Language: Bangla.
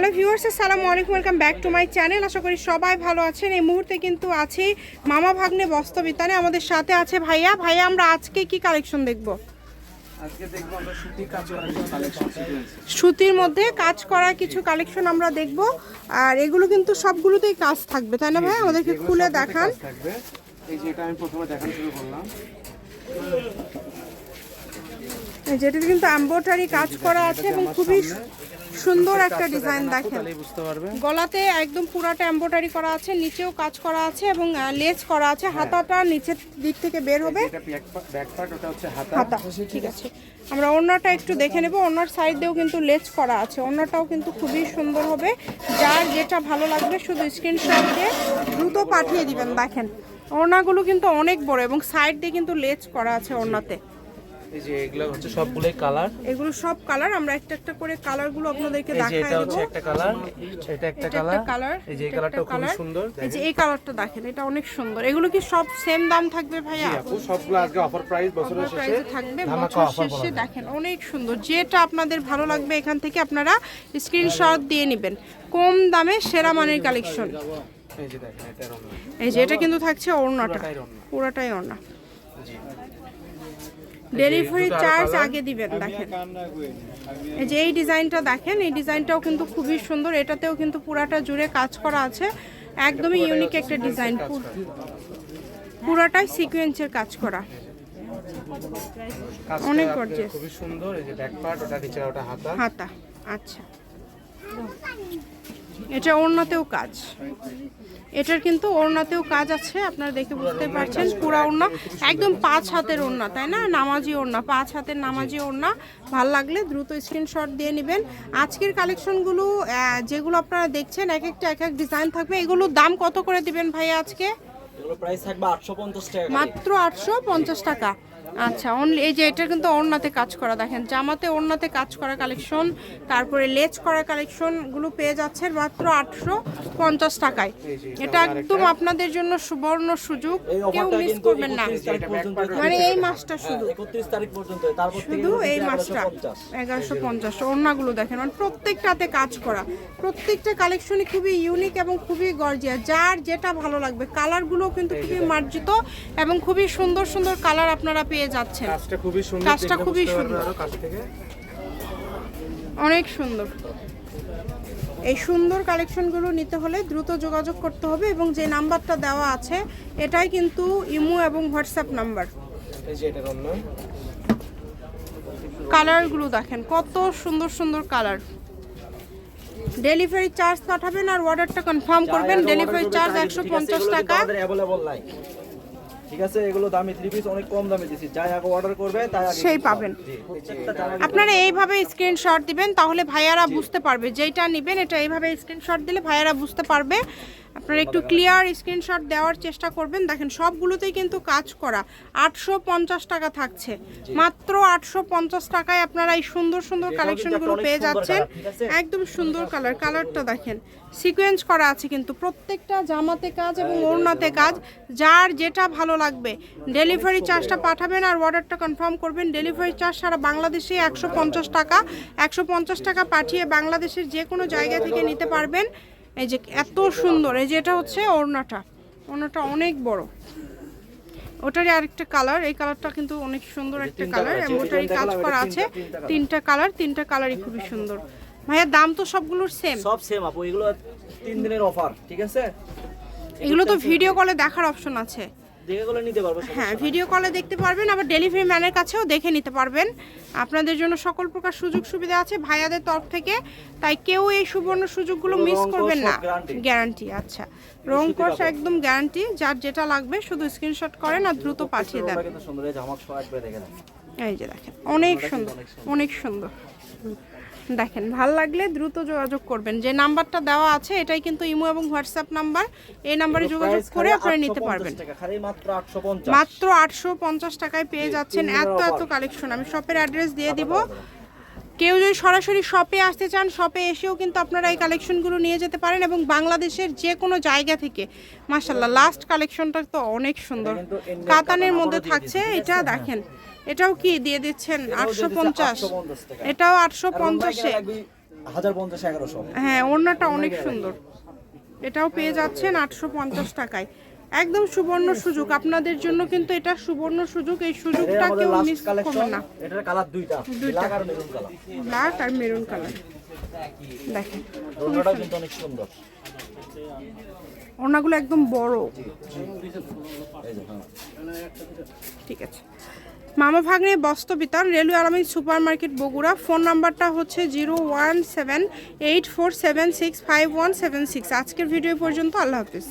হ্যালো ভিউয়ার্স আসসালামু আলাইকুম welcome back to my channel. আশা করি সবাই ভালো আছেন। এই মুহূর্তে কিন্তু আছি মামা ভাগ্নে বস্তবিতানে আমাদের সাথে আছে ভাইয়া। ভাইয়া আমরা আজকে কি কালেকশন দেখব? সুতির মধ্যে কাজ করা কিছু কালেকশন আমরা দেখব। আর এগুলো কিন্তু সবগুলোতেই কাজ থাকবে তাই না ভাই আমাদেরকে খুলে দেখান। এই যে এটা আমি প্রথমে দেখানো শুরু করলাম। যেটাতে কিন্তু এম্ব্রয়ডারি কাজ করা আছে এবং খুবই সুন্দর একটা ডিজাইন দেখেন। গলাতে একদম পুরাটা এমব্রয়ডারি করা আছে নিচেও কাজ করা আছে এবং লেস করা আছে। হাতাটা নিচের দিক থেকে বের হবে। হাতা। ঠিক আছে। আমরা ওড়নাটা একটু দেখে নেব। ওড়নার সাইড দিয়েও কিন্তু লেস করা আছে। ওড়নাটাও কিন্তু খুবই সুন্দর হবে। যার যেটা ভালো লাগবে শুধু স্ক্রিনশট দিয়ে দ্রুত পাঠিয়ে দিবেন। দেখেন ওড়নাগুলো কিন্তু অনেক বড় এবং সাইড দিয়ে কিন্তু লেস করা আছে ওড়নাতে। এই যে এগুলো হচ্ছে সবগুলোই কালার। এগুলো সব কালার আমরা একটা একটা করে কালারগুলো আপনাদেরকে এটা হচ্ছে একটা কালার এটা একটা এটা কালার। এই যে এই কালারটা খুবই সুন্দর এই যে এই কালারটা দেখেন এটা অনেক সুন্দর। এগুলো কি সব সেম দাম থাকবে ভাইয়া? আপু সবগুলো আজকে অফার প্রাইস বছরের শেষে থাকবে বছর শেষে দেখেন অনেক সুন্দর। যেটা আপনাদের ভালো লাগবে এখান থেকে আপনারা স্ক্রিনশট দিয়ে নেবেন। কম দামে সেরা মানের কালেকশন এই যে এটা রঙ এই যে এটা কিন্তু থাকছে ওড়নাটা। পুরোটাই ওড়না। ডেলিভারি চার্জ আগে দিবেন দেখেন। এই যে এই ডিজাইনটা দেখেন এই ডিজাইনটাও কিন্তু খুবই সুন্দর। এটাতেও কিন্তু পুরাটা জুড়ে কাজ করা আছে। একদমই ইউনিক একটা ডিজাইন। পুরাটাই সিকোয়েন্সের কাজ করা। অনেক gorgeous। খুবই সুন্দর এই যে ব্যাক পার্ট ওটা নিচে ওটা হাতা। হাতা আচ্ছা। এটা অন্যতেও কাজ। এটার কিন্তু ওড়নাতেও কাজ আছে, আপনারা দেখে বুঝতে পারছেন, পুরা ওড়না, একদম পাঁচ হাতের ওড়না, তাই না? নামাজি ওড়না, পাঁচ হাতের নামাজি ওড়না, ভালো লাগলে দ্রুত স্ক্রিনশট দিয়ে নেবেন। আজকের কালেকশনগুলো যেগুলো আপনারা দেখছেন, এক একটা, এক এক ডিজাইন থাকবে, এগুলোর দাম কত করে দিবেন ভাই আজকে? এগুলো প্রাইস থাকবে আটশো পঞ্চাশ টাকা মাত্র আটশো পঞ্চাশ টাকা। আচ্ছা অনলি এই যে এটা কিন্তু ওড়নাতে কাজ করা দেখেন জামাতে ওড়নাতে কাজ করা কালেকশন তারপরে লেজ করা কালেকশনগুলো পেয়ে যাচ্ছেন মাত্র আটশো পঞ্চাশ টাকায়। এটা একদম আপনাদের জন্য সুবর্ণ সুযোগ কেউ মিস করবেন না। মানে এই মাসটা শুধু। তারপর থেকে শুধু এই মাসটা এগারোশো পঞ্চাশ। ওড়নাগুলো দেখেন মানে প্রত্যেকটাতে কাজ করা। প্রত্যেকটা কালেকশনই খুবই ইউনিক এবং খুবই গর্জিয়া যার যেটা ভালো লাগবে কালারগুলো কিন্তু খুবই মার্জিত এবং খুবই সুন্দর সুন্দর কালার আপনারা পেয়ে যাচ্ছেন। কাজটা খুবই সুন্দর কাজটা খুবই সুন্দর। অনেক সুন্দর। এই সুন্দর কালেকশনগুলো নিতে হলে দ্রুত যোগাযোগ করতে হবে এবং যে নাম্বারটা দেওয়া আছে এটাই কিন্তু ইমো এবং হোয়াটসঅ্যাপ নাম্বার। কালারগুলো দেখেন কত সুন্দর সুন্দর কালার ডেলিভারি চার্জ পাঠাবেন আর অর্ডারটা কনফার্ম করবেন ডেলিভারি চার্জ একশো পঞ্চাশ টাকা। ঠিক আছে এগুলো দামি থ্রি পিস অনেক কম দামে দিছি যাই আগে অর্ডার করবে তাই আগে সেই পাবেন। আপনারা এইভাবে স্ক্রিনশট দিবেন তাহলে ভাইয়ারা বুঝতে পারবে যেটা নেবেন এটা এইভাবে স্ক্রিনশট দিলে ভাইয়ারা বুঝতে পারবে। আপনারা একটু ক্লিয়ার স্ক্রিনশট দেওয়ার চেষ্টা করবেন। দেখেন সবগুলোতেই কিন্তু কাজ করা। আটশো পঞ্চাশ টাকা থাকছে। মাত্র আটশো পঞ্চাশ টাকায় আপনারা এই সুন্দর সুন্দর কালেকশনগুলো পেয়ে যাচ্ছেন? একদম সুন্দর কালার কালারটা দেখেন সিকোয়েন্স করা আছে কিন্তু। প্রত্যেকটা জামাতে কাজ এবং ওড়নাতে কাজ। যার যেটা ভালো লাগবে। ডেলিভারি চার্জটা পাঠাবেন আর অর্ডারটা কনফার্ম করবেন। ডেলিভারি চার্জ সারা বাংলাদেশে একশো পঞ্চাশ টাকা। একশো পঞ্চাশ টাকা পাঠিয়ে বাংলাদেশের যে কোনো জায়গা থেকে নিতে পারবেন। এই যে এত সুন্দর এই যে এটা হচ্ছে ওড়নাটা। ওড়নাটা অনেক বড়। ওটারই আরেকটা কালার এই কালারটা কিন্তু অনেক সুন্দর একটা কালার এমব্রয়ডারি কাজ করা আছে। তিনটা- কালার তিনটা কালারই খুবই সুন্দর। ভাইয়া দাম তো সবগুলোর সেম সব সেম আপু এগুলো তিন দিনের অফার ঠিক আছে? এগুলো তো ভিডিও কলে দেখার অপশন আছে। নিতে পারবে হ্যাঁ ভিডিও কলে দেখতে পারবেন আবার ডেলিভারি ম্যানের কাছেও দেখে নিতে পারবেন। আপনাদের জন্য সকল প্রকার সুযোগ সুবিধা আছে ভাইয়াদের তরফ থেকে তাই কেউ এই সুবর্ণ সুযোগগুলো মিস করবেন না। গ্যারান্টি আচ্ছা। রং কষ একদম গ্যারান্টি যার যেটা লাগবে শুধু স্ক্রিনশট করেন আর দ্রুত পাঠিয়ে দেন। এই যে দেখেন অনেক সুন্দর। অনেক সুন্দর। দেখেন ভালো লাগলে দ্রুত যোগাযোগ করবেন। যে নাম্বারটা দেওয়া আছে এটাই কিন্তু ইমো এবং হোয়াটসঅ্যাপ নাম্বার। এই নাম্বারে যোগাযোগ করে আপনারা নিতে পারবেন। মাত্র আটশো পঞ্চাশ। টাকায় পেয়ে যাচ্ছেন। এত এত কালেকশন আমি শপের অ্যাড্রেস দিয়ে দিব। কেউ যদি সরাসরি শপে আসতে চান শপে এসেও কিন্তু আপনারা এই কালেকশনগুলো নিয়ে যেতে পারেন এবং বাংলাদেশের যে কোনো জায়গা থেকে মাশাল্লাহ লাস্ট কালেকশনটা তো অনেক সুন্দর। কাতানের মধ্যে থাকছে এটা দেখেন। এটাও কি দিয়ে দিচ্ছেন? আটশো পঞ্চাশ। এটাও আটশো পঞ্চাশে। হ্যাঁ ওড়নাটা অনেক সুন্দর। এটাও পেয়ে যাচ্ছেন আটশো পঞ্চাশ টাকায়। একদম সুবর্ণ সুযোগ। আপনাদের জন্য কিন্তু এটা সুবর্ণ সুযোগ। এই সুযোগটা কেউ মিস করবেন না। এটার কালার দুইটা। ব্ল্যাক আর মেরুন কালার ব্ল্যাক আর মেরুন কালার দেখেন ওড়নাটাও কিন্তু অনেক সুন্দর। ওড়নাগুলো একদম বড়। এই যে হ্যাঁ। ঠিক আছে। মামা ভাগ্নে বস্ত্র বিতান railway Alamin super market Bogura. Phone নাম্বারটা হচ্ছে zero one seven eight four seven six five one seven six. আজকের ভিডিও পর্যন্ত, আল্লাহ হাফিজ।